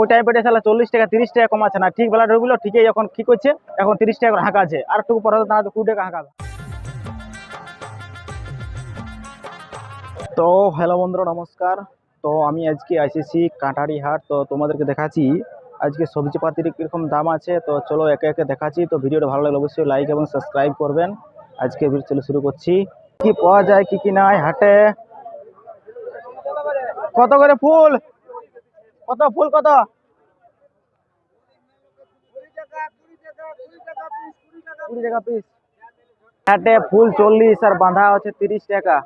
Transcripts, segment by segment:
ওইটাই পেটে সালা চল্লিশ টাকা, তিরিশ টাকা কমাচ্ছে না। ঠিক বেলা ঢুকলো ঠিকই এখন কি করছে? এখন তিরিশ টাকা হাঁকা আছে। আর একটু পরে দাঁড়াতে কুড়ি টাকা হাঁকাবে তো হ্যালো বন্ধুরা, নমস্কার। তো আমি আজকে আইসিসি কাঁটারি হাট তো তোমাদেরকে দেখাচ্ছি, আজকে সবজি পাতির কীরকম দাম আছে। তো চলো একে একে দেখাচ্ছি। তো ভিডিওটা ভালো লাগলে অবশ্যই লাইক এবং সাবস্ক্রাইব করবেন। আজকে ভিডিও চলে শুরু করছি। কি পাওয়া যায়, কি কি নাই হাটে? কত করে ফুল? কত, ফুল কত? কুড়ি টাকা পিস হাটে ফুল চল্লিশ আর বাঁধা হচ্ছে তিরিশ টাকা।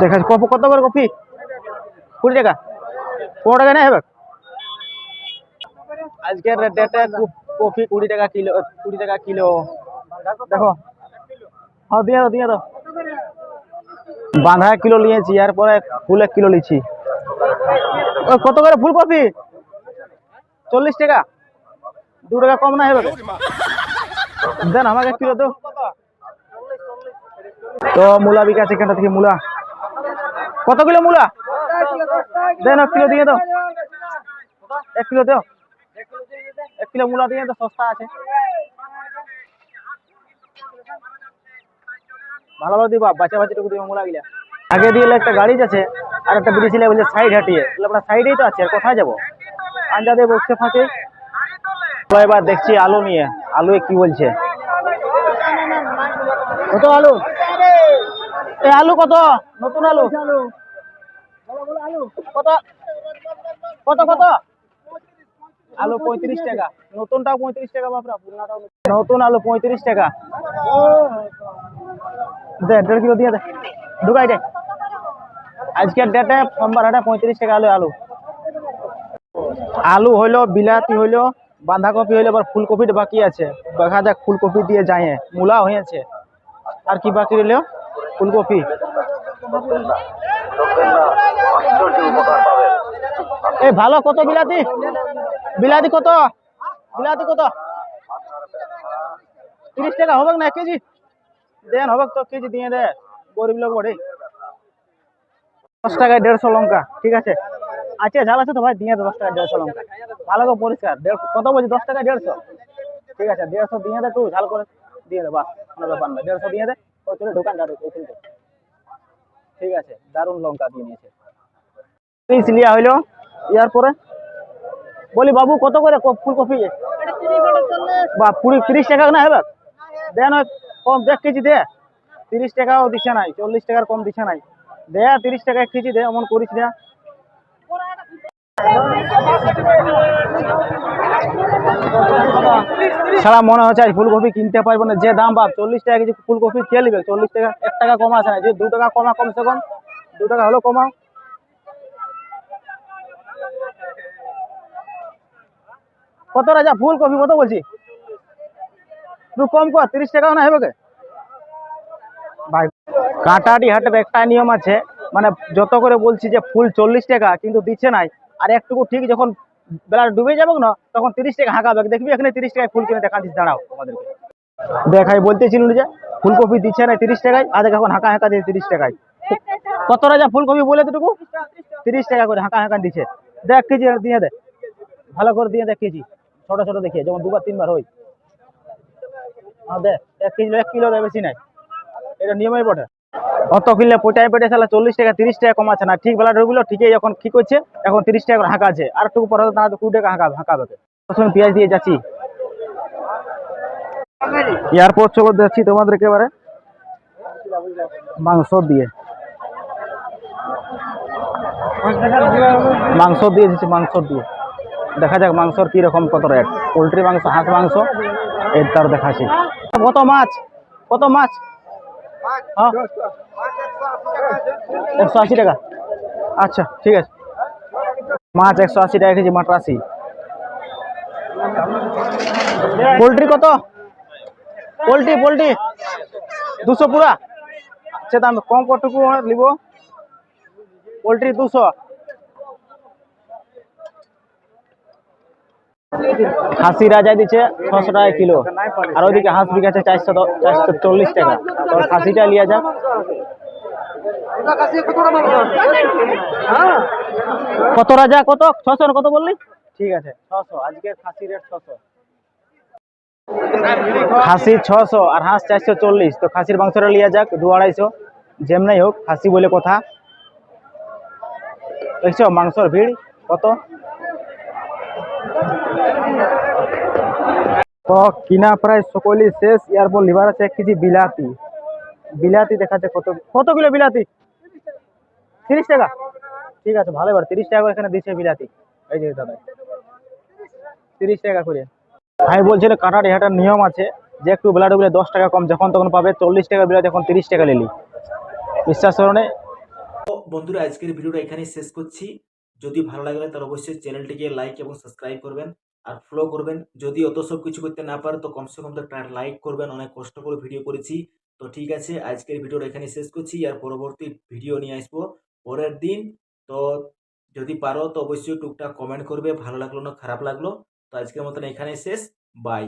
দেখা, কত করে কপি? কুড়ি টাকা। পনেরো টাকা নেই হবে? আজকের ডেটে কপি কুড়ি টাকা কিলো, কুড়ি টাকা কিলো। দেখো। হ্যাঁ দিয়ে দিয়ে দাও। বাঁধা কিলো নিয়েছি, এরপরে ফুল এক কিলো নিচ্ছি। কত করে? ফুলকপি চল্লিশ টাকা। দু টাকা কম না হবে দেন আমাকে এক কিলো, তো। তো মূলা বিকাশ এখানটা থেকে, মূলা। কত কিলো মূলা? দেন এক কিলো দিয়ে দাও। এক কিলো দাও। এক কিলো মূলা দিয়ে দাও, সস্তা আছে। ভালো ভালো দিবা বাচ্চা বাচ্চাটুকু দিবা মূলা গিলা আগে দিয়ে একটা গাড়ি আছে আর একটা ব্রিজ ছিল বলছে সাইড হাঁটিয়ে। আপনার সাইডেই তো আছে, আর কোথায় যাব? আঞ্জা দিয়ে বসছে ফাঁকে এবার দেখছি আলু নিয়ে। আলু কি বলছে? কত আলু? আলু কত? নতুন আলু? কত? কত কত? আলু পঁয়ত্রিশ টাকা। নতুনটাও পঁয়ত্রিশ টাকা, বাপরা। নতুন। আলু পঁয়ত্রিশ টাকা। দে দেড় কিলো দিয়ে দে। ঢুকাই দে। আজকের ডেটে সোমবার হাটে পঁয়ত্রিশ টাকা আলু আলু। আলু হইল, বিলাতি হইল, বাঁধাকপি হইল আবার ফুলকপিটা বাকি আছে। দেখা যাক ফুলকপি দিয়ে যায় মূলা হয়েছে। আর কি বাকি রইল? ফুলকপি। এই ভালো কত বিলাতি? বিলাতি কত? বিলাতি কত? তিরিশ টাকা হবে না কেজি? দেন হবে তো কেজি, দিয়ে দে। গরিব লোক বড়ে দশ টাকায় দেড়শো লঙ্কা, ঠিক আছে? আছে ঝাল আছে তো ভাই? দিয়ে দশ টাকা দেড়শো লঙ্কা। ভালো করে পরিষ্কার। কত বলছি? দশ টাকা দেড়শো? ঠিক আছে, দেড়শো দিয়ে দে একটু, ঝাল করে। দিয়ে দে বাস কোনো ব্যাপার না। দেড়শো দিয়ে দে। ও, চলে ওইখানটা ঠিক আছে, দারুণ লঙ্কা দিয়ে নিয়েছে। পিস লিয়া হইল ইয়ার পরে বলি, বাবু, কত করে ফুলকপি? বা, কুড়ি, তিরিশ টাকা না হবে দেন ওই, কম দেখ কেজি দে। তিরিশ টাকাও দিচ্ছে নাই, চল্লিশ টাকার কম দিছে নাই। দে তিরিশ টাকা এক কেজি দে এমন করিস না। সারা মনে হচ্ছে আজ ফুলকপি কিনতে পারব না। যে দাম বাপ, চল্লিশ টাকা কেজি ফুলকপি কে নিবে, চল্লিশ টাকা, এক টাকা কমা আছে না। যে দু টাকা কমা কমসে কম দু টাকা হলেও কমাও। কত রাজা, ফুলকপি কত বলছি? কম কর, তিরিশ টাকাও না হবে কে? কাঁটাটি হাটের একটা নিয়ম আছে। মানে যত করে বলছি যে ফুল চল্লিশ টাকা কিন্তু দিচ্ছে নাই। আর একটুকু ঠিক যখন বেলা ডুবে যাবে না তখন তিরিশ টাকা হাঁকাবে দেখবি এখানে তিরিশ টাকায় ফুল কিনে দেখা দিস দাঁড়াও। আমাদেরকে দেখাই বলতেছিল যে ফুলকপি দিচ্ছে না তিরিশ টাকায় আর এখন হাঁকা হাঁকা দিয়ে তিরিশ টাকায়। কত রাজা ফুলকপি বলে দুটুকু তিরিশ টাকা করে হাঁকা হাঁকা দিচ্ছে। দেখ কেজি দিয়ে দে। ভালো করে দিয়ে দেখ কেজি। ছোট ছোট দেখিয়ে যেমন দুবার তিনবার হয়। হ্যাঁ দে এক কিলো এক কিলো দেয় বেশি নাই। এটা নিয়মই বটে। অত কিনলে পোটাই পেটে সালা চল্লিশ টাকা, তিরিশ টাকা কমাচ্ছে না। ঠিক বেলা ঢুকলো ঠিকই এখন কি করছে এখন তিরিশ টাকা হাঁকা আছে। আর একটু পরে দাঁড়াতে কুড়ি টাকা হাঁকা হাঁকাবে তখন পেঁয়াজ দিয়ে যাচ্ছি। এয়ারপোর্ট চলে যাচ্ছি তোমাদের একেবারে মাংস দিয়ে। মাংস দিয়ে দিচ্ছি, মাংস দিয়ে। দেখা যাক মাংসর কি রকম কত রেট পোলট্রি মাংস, হাঁস মাংস এর তার দেখাচ্ছি। কত মাছ? কত মাছ? হ্যাঁ? একশো আশি টাকা। আচ্ছা ঠিক আছে। মাছ একশো আশি টাকা কেজি মাটরাশি পোলট্রি কত? Poultry poultry. দুশো পুরা। আচ্ছা দাম কম কটুকু নিব? পোলট্রি দুশো। খাসি রাজা দিচ্ছে ছশো টাকা কিলো। আর ওইদিকে হাঁস বিকাছে চারশো চারশো চল্লিশ টাকা। তো খাসিটা লিয়া যাক। কত রাজা? কত? ছশো কত বললি? ঠিক আছে, ছশো। আজকে খাসি রেট ছশো। খাসি ছশো আর হাঁস চারশো চল্লিশ। তো খাসির মাংসটা লিয়া যাক, দু আড়াইশো। যেমনাই হোক, খাসি বলে কথা। দেখছ, মাংসর ভিড় কত? তো কিনা প্রায় সকলই শেষ। এরপর লিভার আছে এক কেজি বিলাতি। বিলাতি দেখাচ্ছে কত কত কিলো বিলাতি? তিরিশ টাকা। ঠিক আছে, ভালো এবার তিরিশ টাকা এখানে দিচ্ছে বিলাতি। এই যে দাদা, তিরিশ টাকা করে। ভাই বলছিল কাটার হাটার নিয়ম আছে যে একটু বেলাটা বলে দশ টাকা কম, যখন তখন পাবে চল্লিশ টাকা বিলাতি, এখন তিরিশ টাকা নিলি। বিশ্বাস করণে বন্ধুরা, আজকের ভিডিওটা এখানেই শেষ করছি। যদি ভালো লাগলে তাহলে অবশ্যই চ্যানেলটিকে লাইক এবং সাবস্ক্রাইব করবেন। আর ফলো করবেন। যদি অত সব কিছু করতে না পারে তো কমসে কম তো একটা লাইক করবেন। অনেক কষ্ট করে ভিডিও করেছি। তো ঠিক আছে, আজকের ভিডিওটা এখানে শেষ করছি আর পরবর্তী ভিডিও নিয়ে আসব। পরের দিন, তো যদি পারো, তো অবশ্যই টুকটাক কমেন্ট করবে। ভালো লাগল না, খারাপ লাগল? তো আজকের মতন এখানে শেষ। বাই